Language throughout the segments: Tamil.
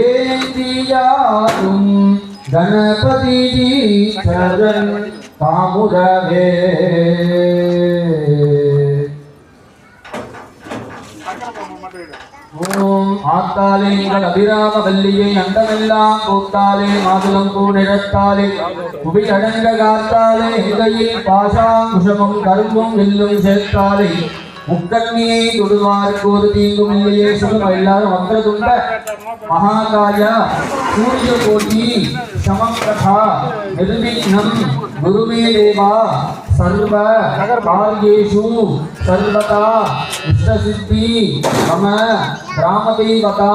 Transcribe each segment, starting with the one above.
ஏந்தியாரும் கணபதி சரண் காமுரவே ஓம் ஆத்தாலே நீங்கள் அபிராம வல்லியை அண்டமெல்லாம் கூத்தாலே மாதுளம் பூநிறத்தாலே புவி அடங்க காத்தாலே இங்கையில் பாசாங்குஷமும் கரும்பும் வில்லும் சேர்த்தாலே முக்கண்ணியை தொடுவாருக்கு ஒரு தீங்கும் இல்லையே சொல்லுங்க எல்லாரும் வந்ததுண்ட மகாகாயா சூரிய கோட்டி சமப்பிரபா நிர்விக்னம் குருமே தேவா சர்வ காரியேஷு சர்வதா இஷ்டசித்தி மம ராமதேவதா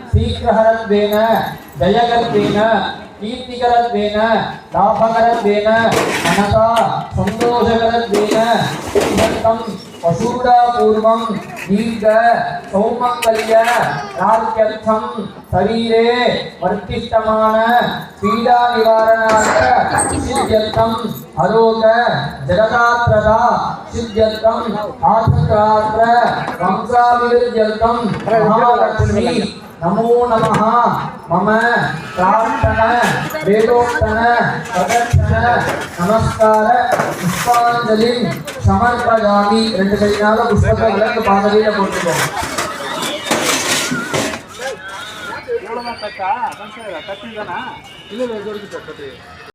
ईश्वरत्वेन जयगत्वेन कीर्तिकरत्वेन लाभकरत्वेन मनसा सन्तोषकरत्वेन इदर्थं वसूढापूर्वं दीर्घ सौमङ्गल्य राज्यर्थं शरीरे वर्तिष्ठमान पीडानिवारणाय सिद्ध्यर्थम् अलोक जगदात्रदा सिद्ध्यर्थम् आर्थत्रात्र वंशाभिवृद्ध्यर्थं महालक्ष्मी नमो नमः मम प्रार्थन वेदोक्तन प्रदक्षिण नमस्कार पुष्पाञ्जलिं समर्पयामि ரெண்டு கையினால புஷ்பத்தை விளக்கு பாதவியில போட்டுக்கோங்க எவ்வளோதான் கட்டா கட்டி தானா இல்லை இது வரைக்கும் கட்டு